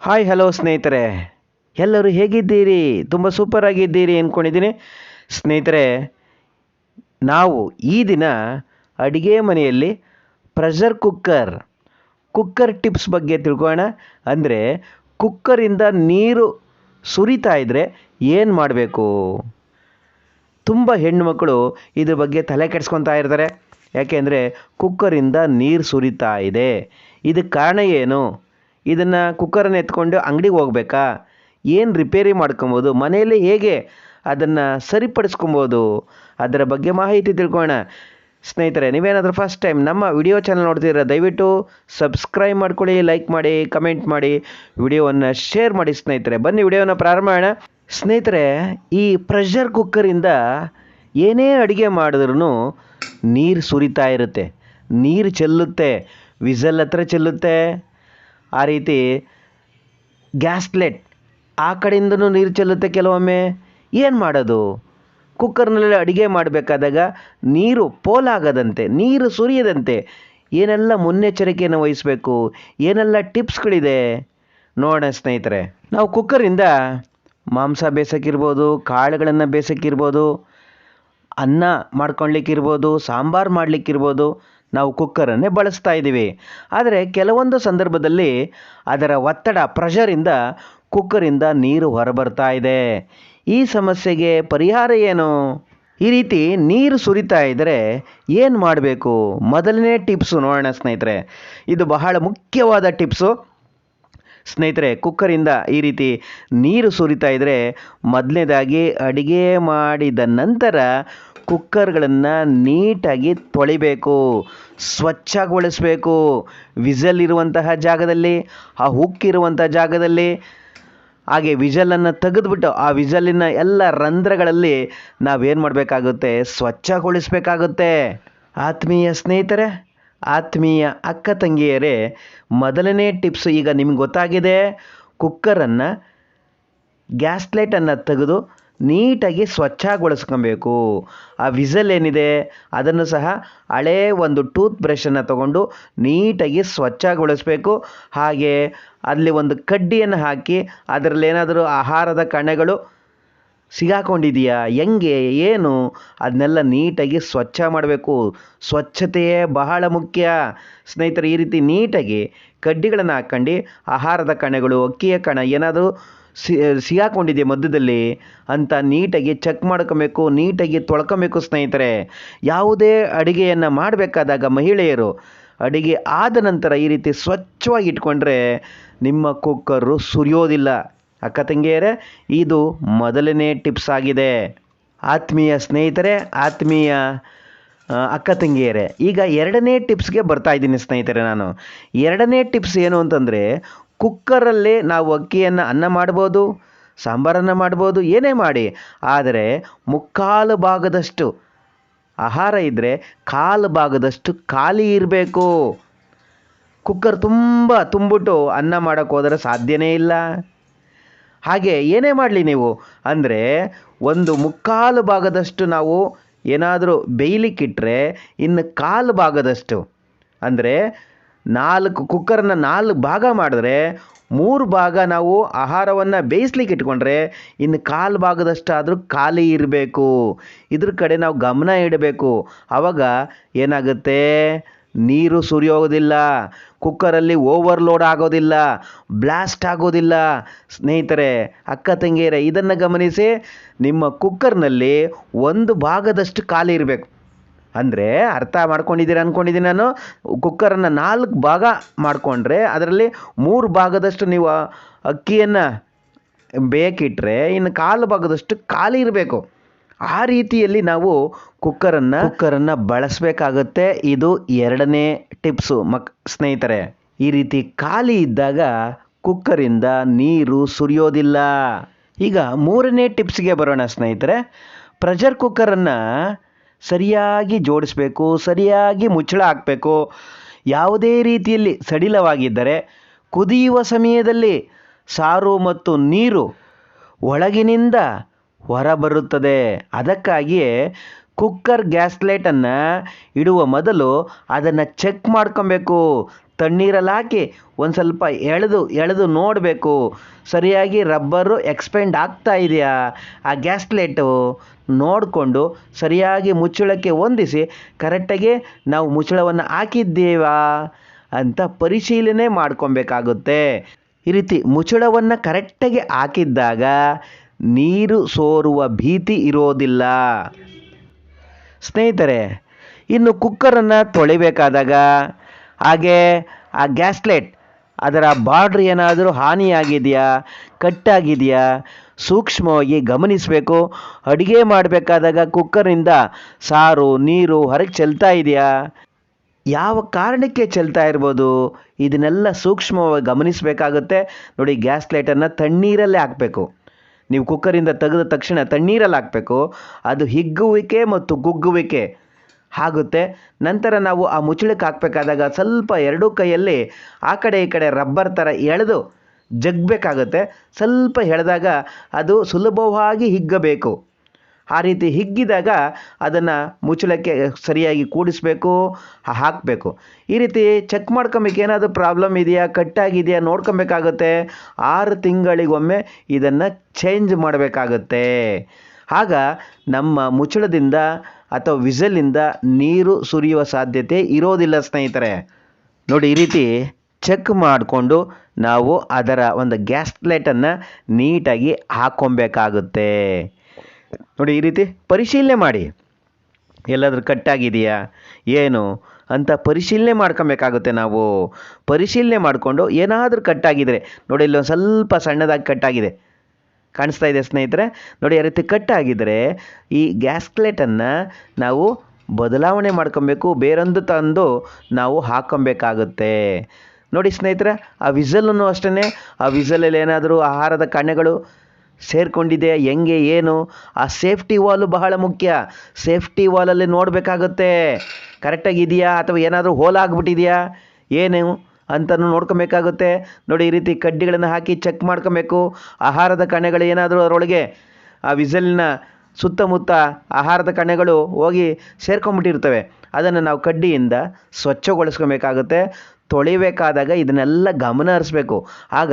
Hi hello ಸ್ನೇಹಿತರೆ. ಎಲ್ಲರೂ ಹೇಗಿದ್ದೀರಿ? ತುಂಬ ಸೂಪರ್ ಆಗಿದ್ದೀರಿ ಅಂದ್ಕೊಂಡಿದ್ದೀನಿ ಸ್ನೇಹಿತರೆ, ನಾವು ಈ ದಿನ ಅಡುಗೆ ಮನೆಯಲ್ಲಿ ಪ್ರೆಷರ್ ಕುಕ್ಕರ್ ಕುಕ್ಕರ್ ಟಿಪ್ಸ್ ಬಗ್ಗೆ ತಿಳ್ಕೊಳ್ಳೋಣ. ಅಂದರೆ ಕುಕ್ಕರಿಂದ ನೀರು ಸುರಿತಾ ಇದ್ದರೆ ಏನು ಮಾಡಬೇಕು? ತುಂಬ ಹೆಣ್ಣುಮಕ್ಕಳು ಇದ್ರ ಬಗ್ಗೆ ತಲೆ ಕೆಡಿಸ್ಕೊತಾ ಇರ್ತಾರೆ. ಯಾಕೆಂದರೆ ಕುಕ್ಕರಿಂದ ನೀರು ಸುರಿತಾ ಇದೆ. ಇದಕ್ಕೆ ಕಾರಣ ಏನು? ಇದನ್ನು ಕುಕ್ಕರನ್ನು ಎತ್ಕೊಂಡು ಅಂಗಡಿಗೆ ಹೋಗ್ಬೇಕಾ? ಏನು ರಿಪೇರಿ ಮಾಡ್ಕೊಬೋದು? ಮನೆಯಲ್ಲಿ ಹೇಗೆ ಅದನ್ನು ಸರಿಪಡಿಸ್ಕೊಬೋದು? ಅದರ ಬಗ್ಗೆ ಮಾಹಿತಿ ತಿಳ್ಕೊಳ್ಳೋಣ. ಸ್ನೇಹಿತರೆ, ನೀವೇನಾದರೂ ಫಸ್ಟ್ ಟೈಮ್ ನಮ್ಮ ವಿಡಿಯೋ ಚಾನಲ್ ನೋಡ್ತಿದ್ರೆ ದಯವಿಟ್ಟು ಸಬ್ಸ್ಕ್ರೈಬ್ ಮಾಡ್ಕೊಳ್ಳಿ ಲೈಕ್ ಮಾಡಿ ಕಮೆಂಟ್ ಮಾಡಿ ವಿಡಿಯೋವನ್ನು ಶೇರ್ ಮಾಡಿ ಸ್ನೇಹಿತರೆ. ಬನ್ನಿ ವಿಡಿಯೋನ ಪ್ರಾರಂಭ ಮಾಡೋಣ. ಸ್ನೇಹಿತರೆ, ಈ ಪ್ರೆಷರ್ ಕುಕ್ಕರಿಂದ ಏನೇ ಅಡುಗೆ ಮಾಡಿದ್ರೂ ನೀರು ಸುರಿತಾ ಇರುತ್ತೆ. ನೀರು ಚೆಲ್ಲುತ್ತೆ. ವಿಸಲ್ ಹತ್ರ ಚೆಲ್ಲುತ್ತೆ. ಆ ರೀತಿ ಗ್ಯಾಸ್ಲೆಟ್ ಆ ಕಡೆಯಿಂದನೂ ನೀರು ಚೆಲ್ಲುತ್ತೆ ಕೆಲವೊಮ್ಮೆ. ಏನು ಮಾಡೋದು? ಕುಕ್ಕರ್ನಲ್ಲಿ ಅಡುಗೆ ಮಾಡಬೇಕಾದಾಗ ನೀರು ಪೋಲಾಗದಂತೆ, ನೀರು ಸುರಿಯದಂತೆ ಏನೆಲ್ಲ ಮುನ್ನೆಚ್ಚರಿಕೆಯನ್ನು ವಹಿಸಬೇಕು? ಏನೆಲ್ಲ ಟಿಪ್ಸ್ಗಳಿದೆ? ನೋಡೋಣ ಸ್ನೇಹಿತರೆ. ನಾವು ಕುಕ್ಕರಿಂದ ಮಾಂಸ ಬೇಯಿಸೋಕ್ಕಿರ್ಬೋದು ಕಾಳುಗಳನ್ನು ಬೇಯಿಸೋಕ್ಕಿರ್ಬೋದು ಅನ್ನ ಮಾಡ್ಕೊಳ್ಲಿಕ್ಕಿರ್ಬೋದು, ಸಾಂಬಾರು ಮಾಡಲಿಕ್ಕಿರ್ಬೋದು ನಾವು ಕುಕ್ಕರನ್ನೇ ಬಳಸ್ತಾ ಇದ್ದೀವಿ. ಆದರೆ ಕೆಲವೊಂದು ಸಂದರ್ಭದಲ್ಲಿ ಅದರ ಒತ್ತಡ ಪ್ರೆಷರಿಂದ ಕುಕ್ಕರಿಂದ ನೀರು ಹೊರಬರ್ತಾ ಇದೆ. ಈ ಸಮಸ್ಯೆಗೆ ಪರಿಹಾರ ಏನು? ಈ ರೀತಿ ನೀರು ಸುರಿತಾ ಇದ್ದರೆ ಏನು ಮಾಡಬೇಕು? ಮೊದಲನೇ ಟಿಪ್ಸು ನೋಡೋಣ ಸ್ನೇಹಿತರೆ. ಇದು ಬಹಳ ಮುಖ್ಯವಾದ ಟಿಪ್ಸು. ಸ್ನೇಹಿತರೆ, ಕುಕ್ಕರಿಂದ ಈ ರೀತಿ ನೀರು ಸುರಿತಾ ಇದ್ದರೆ ಮೊದಲನೇದಾಗಿ ಅಡಿಗೆ ಮಾಡಿದ ನಂತರ ಕುಕ್ಕರ್ಗಳನ್ನು ನೀಟಾಗಿ ತೊಳಿಬೇಕು, ಸ್ವಚ್ಛಗೊಳಿಸಬೇಕು. ವಿಜಲ್ ಇರುವಂತಹ ಜಾಗದಲ್ಲಿ, ಆ ಹುಕ್ಕಿರುವಂಥ ಜಾಗದಲ್ಲಿ, ಹಾಗೆ ವಿಜಲನ್ನು ತೆಗೆದುಬಿಟ್ಟು ಆ ವಿಜಲಿನ ಎಲ್ಲ ರಂಧ್ರಗಳಲ್ಲಿ ನಾವೇನು ಮಾಡಬೇಕಾಗುತ್ತೆ? ಸ್ವಚ್ಛಗೊಳಿಸಬೇಕಾಗುತ್ತೆ. ಆತ್ಮೀಯ ಸ್ನೇಹಿತರೆ, ಆತ್ಮೀಯ ಅಕ್ಕ ತಂಗಿಯರೇ, ಮೊದಲನೇ ಟಿಪ್ಸ್ ಈಗ ನಿಮ್ಗೆ ಗೊತ್ತಾಗಿದೆ. ಕುಕ್ಕರನ್ನು ಗ್ಯಾಸ್ಲೈಟನ್ನು ತೆಗೆದು ನೀಟಾಗಿ ಸ್ವಚ್ಛಗೊಳಿಸ್ಕೊಬೇಕು. ಆ ವಿಸಲ್ ಏನಿದೆ, ಅದನ್ನು ಸಹ ಹಳೇ ಒಂದು ಟೂತ್ ಬ್ರಷನ್ನು ತಗೊಂಡು ನೀಟಾಗಿ ಸ್ವಚ್ಛಗೊಳಿಸ್ಬೇಕು. ಹಾಗೆ ಅಲ್ಲಿ ಒಂದು ಕಡ್ಡಿಯನ್ನು ಹಾಕಿ ಅದರಲ್ಲಿ ಏನಾದರೂ ಆಹಾರದ ಕಣಗಳು ಸಿಗಾಕೊಂಡಿದೆಯಾ, ಹೆಂಗೆ, ಏನು, ಅದನ್ನೆಲ್ಲ ನೀಟಾಗಿ ಸ್ವಚ್ಛ ಮಾಡಬೇಕು. ಸ್ವಚ್ಛತೆಯೇ ಬಹಳ ಮುಖ್ಯ. ಸ್ನೇಹಿತರೆ, ಈ ರೀತಿ ನೀಟಾಗಿ ಕಡ್ಡಿಗಳನ್ನು ಹಾಕ್ಕೊಂಡು ಆಹಾರದ ಕಣಗಳು, ಅಕ್ಕಿಯ ಕಣ ಏನಾದರೂ ಸಿ ಸಿಗಾಕೊಂಡಿದೆಯಾ ಮಧ್ಯದಲ್ಲಿ? ಅಂತ ನೀಟಾಗಿ ಚೆಕ್ ಮಾಡ್ಕೊಬೇಕು, ನೀಟಾಗಿ ತೊಳ್ಕೊಬೇಕು ಸ್ನೇಹಿತರೆ. ಯಾವುದೇ ಅಡುಗೆಯನ್ನು ಮಾಡಬೇಕಾದಾಗ ಮಹಿಳೆಯರು, ಅಡುಗೆ ಆದ ನಂತರ ಈ ರೀತಿ ಸ್ವಚ್ಛವಾಗಿ ಇಟ್ಕೊಂಡ್ರೆ ನಿಮ್ಮ ಕುಕ್ಕರು ಸುರಿಯೋದಿಲ್ಲ. ಅಕ್ಕ ತಂಗಿಯರೇ, ಇದು ಮೊದಲನೇ ಟಿಪ್ಸ್ ಆಗಿದೆ. ಆತ್ಮೀಯ ಸ್ನೇಹಿತರೆ, ಆತ್ಮೀಯ ಅಕ್ಕ ತಂಗಿಯರೇ, ಈಗ ಎರಡನೇ ಟಿಪ್ಸ್ಗೆ ಬರ್ತಾ ಇದ್ದೀನಿ ಸ್ನೇಹಿತರೆ ನಾನು. ಎರಡನೇ ಟಿಪ್ಸ್ ಏನು ಅಂತಂದರೆ ಕುಕ್ಕರಲ್ಲೇ ನಾವು ಅಕ್ಕಿಯನ್ನು ಅನ್ನ ಮಾಡ್ಬೋದು, ಸಾಂಬಾರನ್ನು ಮಾಡ್ಬೋದು, ಏನೇ ಮಾಡಿ. ಆದರೆ ಮುಕ್ಕಾಲು ಭಾಗದಷ್ಟು ಆಹಾರ ಇದ್ದರೆ ಕಾಲು ಭಾಗದಷ್ಟು ಖಾಲಿ ಇರಬೇಕು. ಕುಕ್ಕರ್ ತುಂಬ ತುಂಬಿಟ್ಟು ಅನ್ನ ಮಾಡೋಕ್ಕೆ ಹೋದರೆ ಸಾಧ್ಯನೇ ಇಲ್ಲ. ಹಾಗೆ ಏನೇ ಮಾಡಲಿ ನೀವು? ಅಂದರೆ ಒಂದು ಮುಕ್ಕಾಲು ಭಾಗದಷ್ಟು ನಾವು ಏನಾದರೂ ಬೇಯಲಿಕ್ಕಿಟ್ರೆ ಇನ್ನು ಕಾಲು ಭಾಗದಷ್ಟು. ಅಂದರೆ ನಾಲ್ಕು ಕುಕ್ಕರನ್ನ ನಾಲ್ಕು ಭಾಗ ಮಾಡಿದ್ರೆ ಮೂರು ಭಾಗ ನಾವು ಆಹಾರವನ್ನು ಬೇಯಿಸ್ಲಿಕ್ಕೆ ಇಟ್ಕೊಂಡ್ರೆ ಇನ್ನು ಕಾಲು ಭಾಗದಷ್ಟಾದರೂ ಖಾಲಿ ಇರಬೇಕು. ಇದ್ರ ಕಡೆ ನಾವು ಗಮನ ಇಡಬೇಕು. ಆವಾಗ ಏನಾಗುತ್ತೆ? ನೀರು ಸುರಿಯೋಗೋದಿಲ್ಲ ಕುಕ್ಕರಲ್ಲಿ ಓವರ್ಲೋಡ್ ಆಗೋದಿಲ್ಲ. ಬ್ಲಾಸ್ಟ್ ಆಗೋದಿಲ್ಲ. ಸ್ನೇಹಿತರೆ, ಅಕ್ಕ, ತಂಗಿಯರೇ, ಇದನ್ನು ಗಮನಿಸಿ ನಿಮ್ಮ ಕುಕ್ಕರ್ನಲ್ಲಿ ಒಂದು ಭಾಗದಷ್ಟು ಖಾಲಿ ಇರಬೇಕು. ಅಂದರೆ ಅರ್ಥ ಮಾಡ್ಕೊಂಡಿದ್ದೀರಿ ಅಂದ್ಕೊಂಡಿದ್ದೀನಿ ನಾನು. ಕುಕ್ಕರನ್ನು ನಾಲ್ಕು ಭಾಗ ಮಾಡಿಕೊಂಡ್ರೆ ಅದರಲ್ಲಿ ಮೂರು ಭಾಗದಷ್ಟು ನೀವು ಅಕ್ಕಿಯನ್ನು ಬೇಕಿಟ್ಟರೆ ಇನ್ನು ಕಾಲು ಭಾಗದಷ್ಟು ಖಾಲಿ ಇರಬೇಕು. ಆ ರೀತಿಯಲ್ಲಿ ನಾವು ಕುಕ್ಕರನ್ನು ಕುಕ್ಕರನ್ನು ಬಳಸಬೇಕಾಗುತ್ತೆ. ಇದು ಎರಡನೇ ಟಿಪ್ಸು. ಮಕ್, ಸ್ನೇಹಿತರೆ, ಈ ರೀತಿ ಖಾಲಿ ಇದ್ದಾಗ ಕುಕ್ಕರಿಂದ ನೀರು ಸುರಿಯೋದಿಲ್ಲ. ಈಗ ಮೂರನೇ ಟಿಪ್ಸ್ಗೆ ಬರೋಣ ಸ್ನೇಹಿತರೆ. ಪ್ರೆಷರ್ ಕುಕ್ಕರನ್ನು ಸರಿಯಾಗಿ ಜೋಡಿಸಬೇಕು, ಸರಿಯಾಗಿ ಮುಚ್ಚಳ ಹಾಕಬೇಕು, ಯಾವುದೇ ರೀತಿಯಲ್ಲಿ ಸಡಿಲವಾಗಿದ್ದರೆ ಕುದಿಯುವ ಸಮಯದಲ್ಲಿ ಸಾರು ಮತ್ತು ನೀರು ಒಳಗಿನಿಂದ ಹೊರಬರುತ್ತದೆ. ಅದಕ್ಕಾಗಿಯೇ ಕುಕ್ಕರ್ ಗ್ಯಾಸ್ಲೈಟನ್ನು ಇಡುವ ಮೊದಲು ಅದನ್ನು ಚೆಕ್ ಮಾಡ್ಕೊಬೇಕು. ತಣ್ಣೀರಲ್ಲಿ ಹಾಕಿ ಒಂದು ಸ್ವಲ್ಪ ಎಳೆದು ಎಳೆದು ನೋಡಬೇಕು. ಸರಿಯಾಗಿ ರಬ್ಬರು ಎಕ್ಸ್ಪೆಂಡ್ ಆಗ್ತಾ ಇದೆಯಾ? ಆ ಗ್ಯಾಸ್ಲೈಟು ನೋಡಿಕೊಂಡು ಸರಿಯಾಗಿ ಮುಚ್ಚಳಕ್ಕೆ ಹೊಂದಿಸಿ ಕರೆಕ್ಟಾಗಿ ನಾವು ಮುಚ್ಚಳವನ್ನು ಹಾಕಿದ್ದೀವಾ ಅಂತ ಪರಿಶೀಲನೆ ಮಾಡ್ಕೊಬೇಕಾಗುತ್ತೆ. ಈ ರೀತಿ ಮುಚ್ಚಳವನ್ನು ಕರೆಕ್ಟಾಗಿ ಹಾಕಿದ್ದಾಗ ನೀರು ಸೋರುವ ಭೀತಿ ಇರೋದಿಲ್ಲ. ಸ್ನೇಹಿತರೆ, ಇನ್ನು ಕುಕ್ಕರನ್ನು ತೊಳಿಬೇಕಾದಾಗ ಹಾಗೆ ಆ ಗ್ಯಾಸ್ಲೆಟ್, ಅದರ ಬಾರ್ಡ್ರ್ ಏನಾದರೂ ಹಾನಿಯಾಗಿದೆಯಾ, ಕಟ್ಟಾಗಿದೆಯಾ, ಸೂಕ್ಷ್ಮವಾಗಿ ಗಮನಿಸಬೇಕು. ಅಡುಗೆ ಮಾಡಬೇಕಾದಾಗ ಕುಕ್ಕರಿಂದ ಸಾರು, ನೀರು ಹೊರಗೆ ಚೆಲ್ತಾ ಇದೆಯಾ? ಯಾವ ಕಾರಣಕ್ಕೆ ಚೆಲ್ತಾ ಇರ್ಬೋದು? ಇದನ್ನೆಲ್ಲ ಸೂಕ್ಷ್ಮವಾಗಿ ಗಮನಿಸಬೇಕಾಗುತ್ತೆ. ನೋಡಿ ಗ್ಯಾಸ್ ಲೈಟನ್ನು ತಣ್ಣೀರಲ್ಲೇ ಹಾಕಬೇಕು. ನೀವು ಕುಕ್ಕರಿಂದ ತೆಗೆದ ತಕ್ಷಣ ತಣ್ಣೀರಲ್ಲಿ ಹಾಕಬೇಕು. ಅದು ಹಿಗ್ಗುವಿಕೆ ಮತ್ತು ಗುಗ್ಗುವಿಕೆ ಆಗುತ್ತೆ. ನಂತರ ನಾವು ಆ ಮುಚ್ಚಳಕ್ಕೆ ಹಾಕಬೇಕಾದಾಗ ಸ್ವಲ್ಪ ಎರಡೂ ಕೈಯಲ್ಲಿ ಆ ಕಡೆ ಈ ಕಡೆ ರಬ್ಬರ್ ಥರ ಎಳೆದು ಜಗ್ಬೇಕಾಗುತ್ತೆ. ಸ್ವಲ್ಪ ಎಳೆದಾಗ ಅದು ಸುಲಭವಾಗಿ ಹಿಗ್ಗಬೇಕು. ಆ ರೀತಿ ಹಿಗ್ಗಿದಾಗ ಅದನ್ನು ಮುಚ್ಚಳಕ್ಕೆ ಸರಿಯಾಗಿ ಕೂಡಿಸ್ಬೇಕು ಹಾಕಬೇಕು. ಈ ರೀತಿ ಚೆಕ್ ಮಾಡ್ಕೊಬೇಕು ಏನಾದರೂ ಪ್ರಾಬ್ಲಮ್ ಇದೆಯಾ, ಕಟ್ಟಾಗಿದೆಯಾ, ನೋಡ್ಕೊಬೇಕಾಗುತ್ತೆ. ಆರು ತಿಂಗಳಿಗೊಮ್ಮೆ ಇದನ್ನು ಚೇಂಜ್ ಮಾಡಬೇಕಾಗುತ್ತೆ. ಆಗ ನಮ್ಮ ಮುಚ್ಚಳದಿಂದ ಅಥವಾ ವಿಸಲಿಂದ ನೀರು ಸುರಿಯುವ ಸಾಧ್ಯತೆ ಇರೋದಿಲ್ಲ ಸ್ನೇಹಿತರೆ. ನೋಡಿ, ಈ ರೀತಿ ಚೆಕ್ ಮಾಡಿಕೊಂಡು ನಾವು ಅದರ ಒಂದು ಗ್ಯಾಸ್ ಲೈಟನ್ನು ನೀಟಾಗಿ ಹಾಕ್ಕೊಬೇಕಾಗುತ್ತೆ. ನೋಡಿ, ಈ ರೀತಿ ಪರಿಶೀಲನೆ ಮಾಡಿ. ಎಲ್ಲಾದರೂ ಕಟ್ಟಾಗಿದೆಯಾ? ಏನು? ಅಂತ ಪರಿಶೀಲನೆ ಮಾಡ್ಕೊಬೇಕಾಗುತ್ತೆ ನಾವು. ಪರಿಶೀಲನೆ ಮಾಡಿಕೊಂಡು ಏನಾದರೂ ಕಟ್ಟಾಗಿದ್ರೆ, ನೋಡಿ, ಇಲ್ಲೊಂದು ಸ್ವಲ್ಪ ಸಣ್ಣದಾಗಿ ಕಟ್ಟಾಗಿದೆ. ಕಾಣಿಸ್ತಾ ಇದೆ ಸ್ನೇಹಿತರೆ? ನೋಡಿ, ಆ ರೀತಿ ಕಟ್ಟಾಗಿದ್ದರೆ ಈ ಗ್ಯಾಸ್ಕ್ಲೇಟನ್ನು ನಾವು ಬದಲಾವಣೆ ಮಾಡ್ಕೊಬೇಕು, ಬೇರೊಂದು ತಂದು ನಾವು ಹಾಕೊಬೇಕಾಗುತ್ತೆ. ನೋಡಿ ಸ್ನೇಹಿತರೆ, ಆ ವಿಸಲನ್ನು ಅಷ್ಟೇ ಆ ವಿಸಲಲ್ಲಿ ಏನಾದರೂ ಆಹಾರದ ಕಣಗಳು ಸೇರಿಕೊಂಡಿದೆ, ಹೆಂಗೆ, ಏನು? ಆ ಸೇಫ್ಟಿ ವಾಲು ಬಹಳ ಮುಖ್ಯ. ಸೇಫ್ಟಿ ವಾಲಲ್ಲಿ ನೋಡಬೇಕಾಗುತ್ತೆ. ಕರೆಕ್ಟಾಗಿ ಇದೆಯಾ ಅಥವಾ ಏನಾದರೂ ಹೋಲಾಗ್ಬಿಟ್ಟಿದೆಯಾ ಏನು ಅಂತಲೂ ನೋಡ್ಕೊಬೇಕಾಗುತ್ತೆ. ನೋಡಿ, ಈ ರೀತಿ ಕಡ್ಡಿಗಳನ್ನು ಹಾಕಿ ಚೆಕ್ ಮಾಡ್ಕೊಬೇಕು. ಆಹಾರದ ಕಣಗಳು ಏನಾದರೂ ಅದರೊಳಗೆ, ಆ ವಿಸಲಿನ ಸುತ್ತಮುತ್ತ ಆಹಾರದ ಕಣಗಳು ಹೋಗಿ ಸೇರ್ಕೊಂಡ್ಬಿಟ್ಟಿರ್ತವೆ ಅದನ್ನು ನಾವು ಕಡ್ಡಿಯಿಂದ ಸ್ವಚ್ಛಗೊಳಿಸ್ಕೊಬೇಕಾಗುತ್ತೆ. ತೊಳಿಬೇಕಾದಾಗ ಇದನ್ನೆಲ್ಲ ಗಮನ ಹರಿಸ್ಬೇಕು. ಆಗ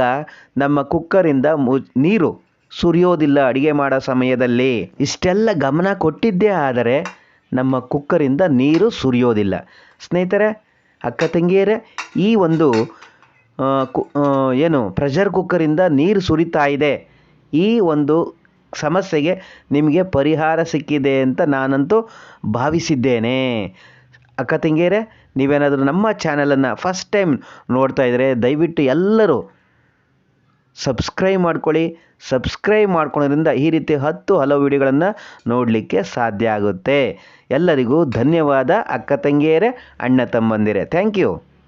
ನಮ್ಮ ಕುಕ್ಕರಿಂದ ಮು, ನೀರು ಸುರಿಯೋದಿಲ್ಲ, ಅಡುಗೆ ಮಾಡೋ ಸಮಯದಲ್ಲಿ. ಇಷ್ಟೆಲ್ಲ ಗಮನ ಕೊಟ್ಟಿದ್ದೇ ಆದರೆ ನಮ್ಮ ಕುಕ್ಕರಿಂದ ನೀರು ಸುರಿಯೋದಿಲ್ಲ. ಸ್ನೇಹಿತರೆ, ಅಕ್ಕ ತಂಗಿಯರೇ, ಈ ಒಂದು ಕು- ಏನು ಪ್ರೆಷರ್ ಕುಕ್ಕರಿಂದ ನೀರು ಸುರಿತಾ ಇದೆ. ಈ ಒಂದು ಸಮಸ್ಯೆಗೆ ನಿಮಗೆ ಪರಿಹಾರ ಸಿಕ್ಕಿದೆ ಅಂತ ನಾನಂತೂ ಭಾವಿಸಿದ್ದೇನೆ. ಅಕ್ಕ ತಂಗಿಯರೇ, ನೀವೇನಾದರೂ ನಮ್ಮ ಚಾನಲನ್ನು ಫಸ್ಟ್ ಟೈಮ್ ನೋಡ್ತಾ ಇದ್ದರೆ ದಯವಿಟ್ಟು ಎಲ್ಲರೂ ಸಬ್ಸ್ಕ್ರೈಬ್ ಮಾಡ್ಕೊಳ್ಳಿ. ಸಬ್ಸ್ಕ್ರೈಬ್ ಮಾಡ್ಕೊಳ್ಳೋದ್ರಿಂದ ಈ ರೀತಿ ಹತ್ತು ಹಲವು ವಿಡಿಯೋಗಳನ್ನು ನೋಡಲಿಕ್ಕೆ ಸಾಧ್ಯ ಆಗುತ್ತೆ. ಎಲ್ಲರಿಗೂ ಧನ್ಯವಾದ, ಅಕ್ಕ ತಂಗಿಯರೇ, ಅಣ್ಣ ತಮ್ಮಂದಿರೇ. Thank you.